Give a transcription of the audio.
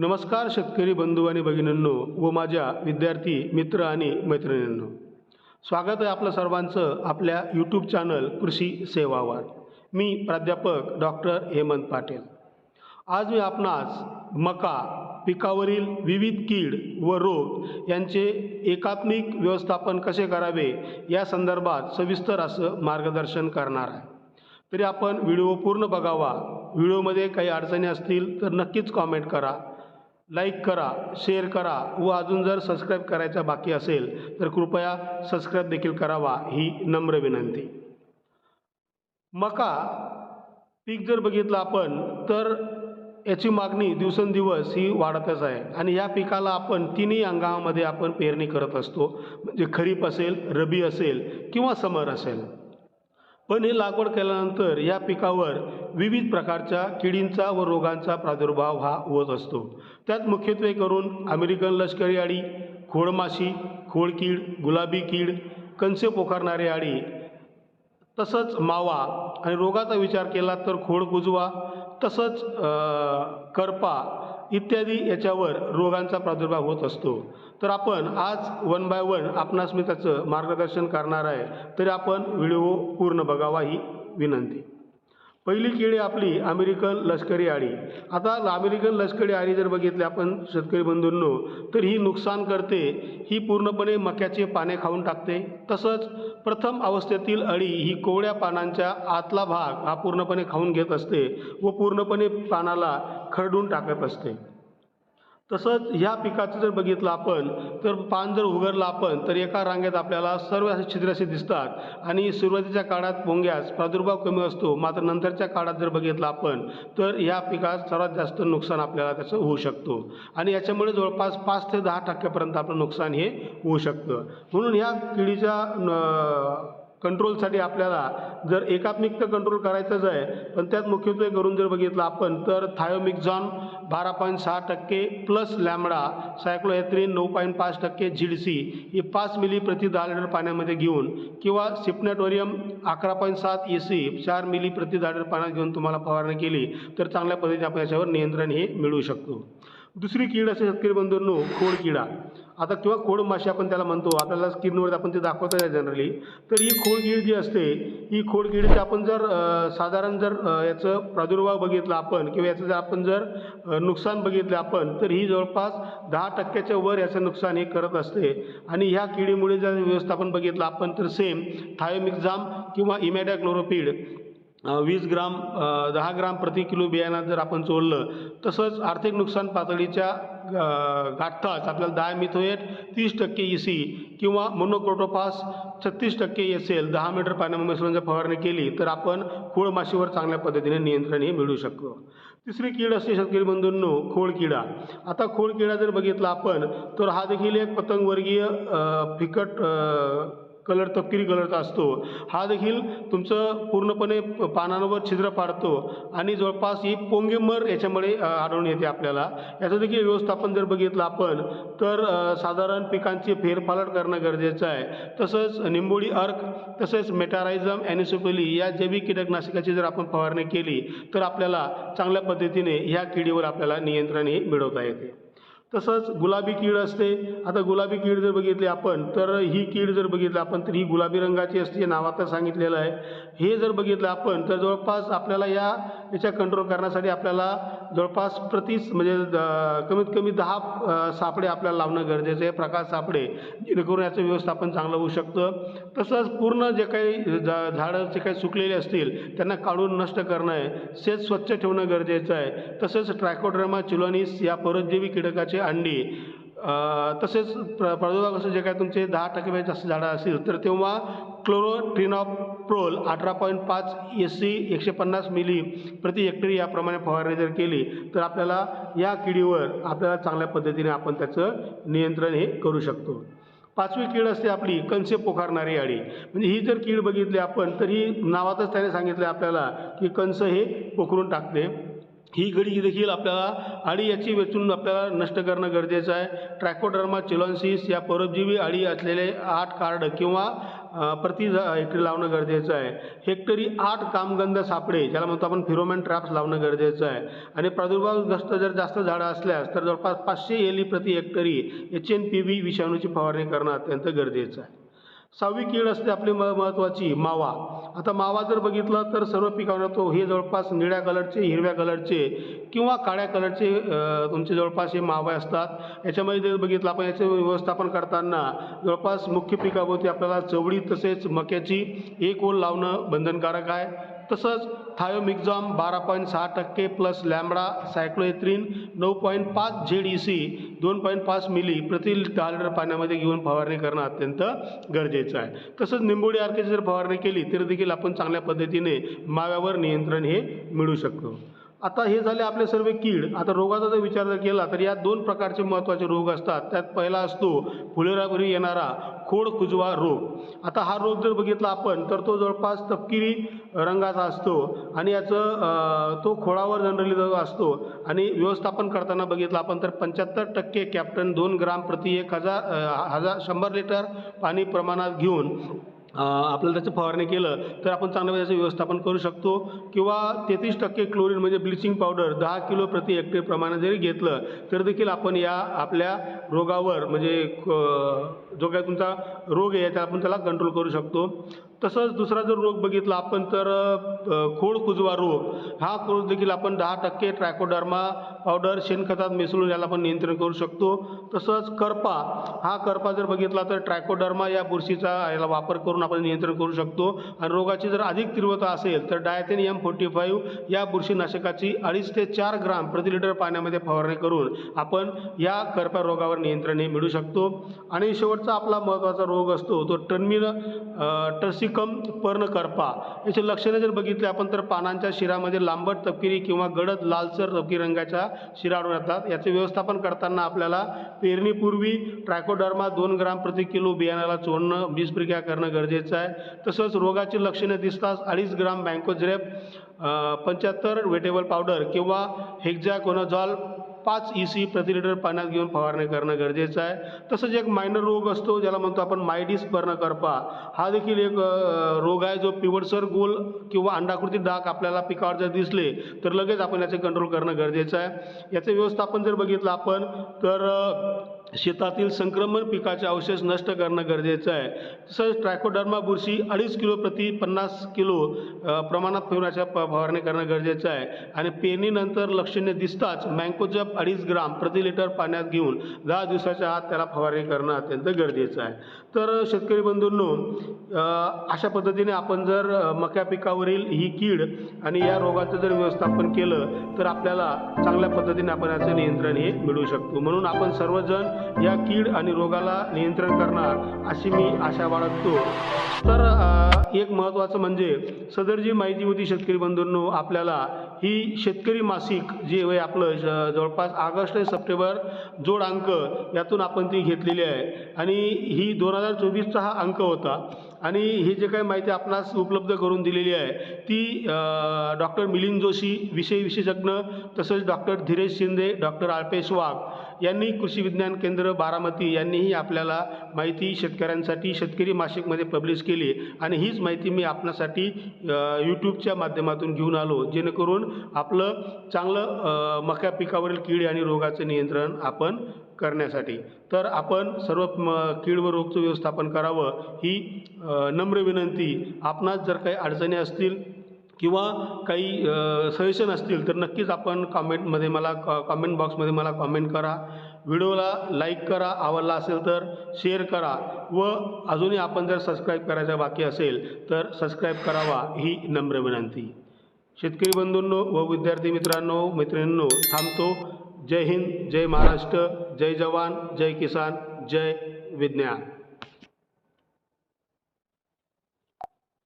नमस्कार शेतकरी बंधू आणि भगिनींनो व माझ्या विद्यार्थी मित्र आणि मैत्रिणींनो. स्वागत आहे आपलं सर्वांचं आपल्या यूट्यूब चॅनल कृषी सेवावर. मी प्राध्यापक डॉक्टर हेमंत पाटील. आज मी आपणास मका पिकावरील विविध कीड व रोग यांचे एकात्मिक व्यवस्थापन कसे करावे या संदर्भात सविस्तर असं मार्गदर्शन करणार आहे. तरी आपण व्हिडिओ पूर्ण बघावा. व्हिडिओमध्ये काही अडचणी असतील तर नक्कीच कॉमेंट करा. लाईक करा शेअर करा. व अजून जर सबस्क्राईब करायचा बाकी असेल तर कृपया सबस्क्राईब देखील करावा ही नम्र विनंती. मका पीक जर बघितलं आपण तर याची मागणी दिवसेंदिवस ही वाढतच आहे. आणि या पिकाला आपण तिन्ही हंगामामध्ये आपण पेरणी करत असतो. म्हणजे खरीप असेल रबी असेल किंवा समर असेल. पण हे लागवड केल्यानंतर या पिकावर विविध प्रकारच्या किडींचा व रोगांचा प्रादुर्भाव हा होत असतो. त्यात मुख्यत्वे करून अमेरिकन लष्करी अळी खोडमाशी खोडकीड गुलाबी कीड कंसे पोखरणारी अळी तसंच मावा आणि रोगाचा विचार केला तर खोड कुजवा तसंच करपा इत्यादी याच्यावर रोगांचा प्रादुर्भाव होत असतो. तर आपण आज वन बाय वन आपणास मी त्याचं मार्गदर्शन करणार आहे. तरी आपण व्हिडिओ पूर्ण बघावा ही विनंती. पहिली किडी आपली अमेरिकन लष्करी अळी आता अमेरिकन लष्करी अळी जर बघितली आपण शेतकरी बंधूंनो तर ही नुकसान करते ही पूर्णपणे मक्याचे पाने खाऊन टाकते. तसंच प्रथम अवस्थेतील अळी ही कोवळ्या पानांच्या आतला भाग हा पूर्णपणे खाऊन घेत असते व पूर्णपणे पानाला खरडून टाकत असते. तसंच ह्या पिकाचं जर बघितलं आपण तर पान जर उघडलं आपण तर एका रांगेत आपल्याला सर्व असे छिद्र असे दिसतात. आणि सुरुवातीच्या काळात भोंग्यास प्रादुर्भाव कमी असतो मात्र नंतरच्या काळात जर बघितलं आपण तर ह्या पिकात सर्वात जास्त नुकसान आपल्याला त्याचं होऊ शकतो. आणि याच्यामुळे जवळपास पाच ते दहा टक्क्यापर्यंत आपलं नुकसान हे होऊ शकतं. म्हणून ह्या किडीच्या न- कंट्रोलसाठी आपल्याला जर एकात्मिक तर कंट्रोल करायचंच आहे पण त्यात मुख्यत्वे करून जर बघितलं आपण तर थायोमिक्झॉन बारा पॉईंट सहा टक्के प्लस लॅमडा सायक्लोहेथ्रिन नऊ पॉईंट पाच टक्के झिडसी ही पाच मिली प्रति दहा लिटर पाण्यामध्ये घेऊन किंवा सिप्नेटोरियम अकरा पॉईंट सात ए सी चार मिली प्रति दहा लिटर पाण्यात घेऊन तुम्हाला फवारणी केली तर चांगल्या पद्धतीने आपण याच्यावर नियंत्रण हे मिळवू शकतो. दुसरी कीड असे शेतकरी बंधूंनो खोडकिडा. आता किंवा खोड माशी आपण त्याला म्हणतो आपल्याला स्किनवर आपण ते दाखवत आहे जनरली तर ही खोडकीड जी असते ही खोड आपण जर साधारण जर याचं प्रादुर्भाव बघितला आपण किंवा याचं जर आपण जर नुकसान बघितलं आपण तर ही जवळपास दहा टक्क्याच्या वर याचं नुकसान हे करत असते. आणि ह्या किडीमुळे जर व्यवस्थापन बघितलं आपण तर सेम थायोमिक्झाम किंवा इमॅडॅक्लोरोपीड वीस ग्राम दहा ग्राम प्रति किलो बियाणं जर आपण चोरलं तसंच आर्थिक नुकसान पातळीच्या गाठताच आपल्याला दहा मिथोएट तीस टक्के ई सी किंवा मोनोक्रोटोफास छत्तीस टक्के एस एल दहा मीटर पाण्यामध्ये मिसळून जर फवारणी केली तर आपण खोळ माशीवर चांगल्या पद्धतीने नियंत्रण हे मिळू शकतो. तिसरी कीड असते शेतकरी बंधूंनो खोड किडा. आता खोळकिडा जर बघितला आपण तर हा देखील एक पतंगवर्गीय फिकट कलर तपकिरी कलरचा असतो. हा देखील तुमचं पूर्णपणे पानांवर छिद्र पाडतो आणि जवळपास ही पोंगेमर याच्यामुळे आढळून येते आपल्याला. याचं देखील व्यवस्थापन जर बघितलं आपण तर साधारण पिकांची फेरफालट करणं गरजेचं आहे. तसंच निंबोळी अर्क तसेच मेटारायझम ॲनिसोपली या जैविक कीटकनाशकाची जर आपण फवारणी केली तर आपल्याला चांगल्या पद्धतीने ह्या किडीवर आपल्याला नियंत्रण हे मिळवता येते. तसंच गुलाबी कीड असते. आता गुलाबी कीड जर बघितली आपण तर ही कीड जर बघितली आपण तर ही गुलाबी रंगाची असते नावात सांगितलेलं आहे. हे जर बघितलं आपण तर जवळपास आपल्याला या याच्या कंट्रोल करण्यासाठी आपल्याला जवळपास प्रतिस म्हणजे कमीत कमी दहा सापडे आपल्याला लावणं गरजेचं आहे. प्रकाश सापडे जेणेकरून याचं व्यवस्थापन चांगलं होऊ शकतं. तसंच पूर्ण जे काही झा झाडं जे काही सुकलेले असतील त्यांना काढून नष्ट करणं आहे. शेत स्वच्छ ठेवणं गरजेचं आहे. तसंच ट्रायकोड्रमा चिलोनिस या परजीवी कीटकाचे अंडी. तसेच प्र प्रादुर्भाव असं जे काय तुमचे दहा टक्केपेक्षा जास्त झाडं असतील तर तेव्हा क्लोरोट्रिनॉप्रोल अठरा पॉईंट पाच एस सी एकशे पन्नास मिली प्रति हेक्टरी याप्रमाणे फवारणी जर केली तर आपल्याला या किडीवर आपल्याला चांगल्या पद्धतीने आपण त्याचं नियंत्रण हे करू शकतो. पाचवी कीड असते आपली कंसे पोखारणारी अळी. म्हणजे ही जर कीड बघितली आपण तर ही नावातच त्याने सांगितलं आपल्याला की कंस हे पोखरून टाकते. ही गडी देखील आपल्याला अळी याची वेचून आपल्याला नष्ट करणं गरजेचं आहे. ट्रॅकोडर्मा चिलॉन्सिस या परोपजीवी अळी असलेले आठ कार्ड किंवा अ, प्रति हेक्टरी लावणं गरजेचं आहे. हेक्टरी आठ कामगंध सापळे ज्याला म्हणतो आपण फिरोमॅन ट्रॅप्स लावणं गरजेचं आहे. आणि प्रादुर्भावग्रस्त जर जास्त झाडं असल्यास तर जवळपास पाचशे एली प्रति हेक्टरी एच एन पी व्ही विषाणूची फवारणी करणं अत्यंत गरजेचं आहे. सहावी कीड असते आपली म महत्त्वाची मावा. आता मावा जर बघितलं तर सर्व पिकांना तो हे जवळपास निळ्या कलरचे हिरव्या कलरचे किंवा काळ्या कलरचे तुमचे जवळपास हे मावे असतात. याच्यामध्ये जर बघितलं आपण याचे व्यवस्थापन करताना जवळपास मुख्य पिकाभोवती आपल्याला चवळी तसेच मक्याची एक ओल लावणं बंधनकारक आहे. तसंच थायोमिक्झॉम बारा पॉईंट सहा टक्के प्लस लॅम्बडा सायक्लोएथ्रिन नऊ पॉईंट पाच झेड ई सी दोन पॉईंट पाच मिली प्रति दहा लिटर पाण्यामध्ये घेऊन फवारणी करणं अत्यंत गरजेचं आहे. तसंच निंबोडी आर्केची जर फवारणी केली तरी देखील आपण चांगल्या पद्धतीने माव्यावर नियंत्रण हे मिळू शकतो. आता हे झाले आपले सर्व कीड. आता रोगाचा जर विचार जर केला तर या दोन प्रकारचे महत्त्वाचे रोग असतात. त्यात पहिला असतो फुलेरावरी येणारा खोड कुजवा रोग. आता हा रोग जर बघितला आपण तर तो जवळपास तपकिरी रंगाचा असतो आणि याचं तो खोडावर जनरली जो असतो आणि व्यवस्थापन करताना बघितलं आपण तर पंच्याहत्तर टक्के कॅप्टन दोन ग्राम प्रति एक हजार हजार शंभर लिटर पाणी प्रमाणात घेऊन आपल्याला त्याचं फवारणी केलं तर आपण चांगल्या त्याचं व्यवस्थापन करू शकतो. किंवा तेहतीस टक्के क्लोरीन म्हणजे ब्लिचिंग पावडर दहा किलो प्रति हेक्टर प्रमाणात जरी घेतलं तर देखील आपण या आपल्या रोगावर म्हणजे क- जो काही तुमचा रोग आहे त्याला आपण त्याला कंट्रोल करू शकतो. तसंच दुसरा जर रोग बघितला आपण तर खोड कुजवा रोग हा रोग देखील आपण दहा टक्के ट्रॅकोडर्मा पावडर शेणखतात मिसळून याला आपण नियंत्रण करू शकतो. तसंच करपा हा करपा जर बघितला तर ट्रॅकोडर्मा या बुरशीचा याला वापर करून आपण नियंत्रण करू शकतो. आणि रोगाची जर अधिक तीव्रता असेल तर डायथेन एम फोर्टी फाईव्ह या बुरशीनाशकाची अडीच ते चार ग्राम प्रति लिटर पाण्यामध्ये फवारणी करून आपण या करपा रोगावर नियंत्रण हे मिळू शकतो. आणि शेवटचा आपला महत्त्वाचा रोग असतो तो टर्मिन टर्सिकम पर्ण करपा. याचे लक्षणे जर बघितले आपण तर पानांच्या शिरामध्ये लांबट तपकिरी किंवा गडद लालसर तपकिरी रंगाच्या शिराडून येतात. याचे व्यवस्थापन करताना आपल्याला पेरणीपूर्वी ट्रायकोडर्मा दोन ग्राम प्रति किलो बियाण्याला चोडणं बीजप्रक्रिया करणं गरजेचं आहे. तसंच रोगाची लक्षणे दिसताच अडीच ग्राम बँकोझ्रेप पंच्याहत्तर वेटेबल पावडर किंवा हेक्झॅकोनझॉल पाच ई सी प्रति लिटर पाण्यात घेऊन फवारणी करणं गरजेचं आहे. तसंच एक मायनर रोग असतो ज्याला म्हणतो आपण मायडीस बर्न करपा हा देखील एक रोग आहे जो पिवळसर गोल किंवा अंडाकृती डाग आपल्याला पिकावर जर दिसले तर लगेच आपण याचे कंट्रोल करणं गरजेचं आहे. याचं व्यवस्थापन जर बघितलं आपण तर शेतातील संक्रमण पिकाचे अवशेष नष्ट करणं गरजेचं आहे. तसंच ट्रॅकोडर्मा बुरशी अडीच किलो प्रति पन्नास किलो प्रमाणात फिरण्याच्या प फवारणी करणं गरजेचं आहे. आणि पेरणीनंतर लक्षणे दिसताच मँकोजप अडीच ग्राम प्रति लिटर पाण्यात घेऊन दहा दिवसाच्या आत त्याला फवारणी करणं अत्यंत गरजेचं आहे. तर शेतकरी बंधूंनो अशा पद्धतीने आपण जर मक्या पिकावरील ही कीड आणि या रोगाचं जर व्यवस्थापन केलं तर आपल्याला चांगल्या पद्धतीने आपण याचं नियंत्रण हे मिळू शकतो. म्हणून आपण सर्वजण या कीड आणि रोगाला नियंत्रण करणार अशी मी आशा बाळगतो. तर एक महत्त्वाचं म्हणजे सदर जी माहिती होती शेतकरी बंधूंनो आपल्याला ही शेतकरी मासिक जे वय आपलं जवळपास ऑगस्ट आणि सप्टेंबर जोड अंक यातून आपण ती घेतलेली आहे. आणि ही दोन हजार चोवीसचा हा अंक होता. आणि ही जे काही माहिती आपणास उपलब्ध करून दिलेली आहे ती डॉक्टर मिलिंद जोशी विषय विशेषज्ञ तसंच डॉक्टर धीरेश शिंदे डॉक्टर अल्पेश वाघ यांनी कृषी विज्ञान केंद्र बारामती यांनीही आपल्याला माहिती शेतकऱ्यांसाठी शेतकरी मासिकमध्ये पब्लिश केली आणि हीच माहिती मी आपणासाठी यूट्यूबच्या माध्यमातून घेऊन आलो जेणेकरून आपलं चांगलं मका पिकावरील कीड आणि रोगाचं नियंत्रण आपण करण्यासाठी. तर आपण सर्व म कीड व रोगचं व्यवस्थापन करावं ही नम्र विनंती. आपणास जर काही अडचणी असतील किंवा काही सजेशन असतील तर नक्कीच आपण कॉमेंटमध्ये मला कॉ कॉमेंट बॉक्समध्ये मला कॉमेंट करा. व्हिडिओला लाईक करा आवडला असेल तर शेअर करा. व अजूनही आपण जर सबस्क्राईब करायचं बाकी असेल तर सबस्क्राईब करावा ही नम्र विनंती. शेतकरी बंधूंनो व विद्यार्थी मित्रांनो मैत्रिणींनो थांबतो. जय हिंद जय महाराष्ट्र जय जवान जय किसान जय विज्ञान।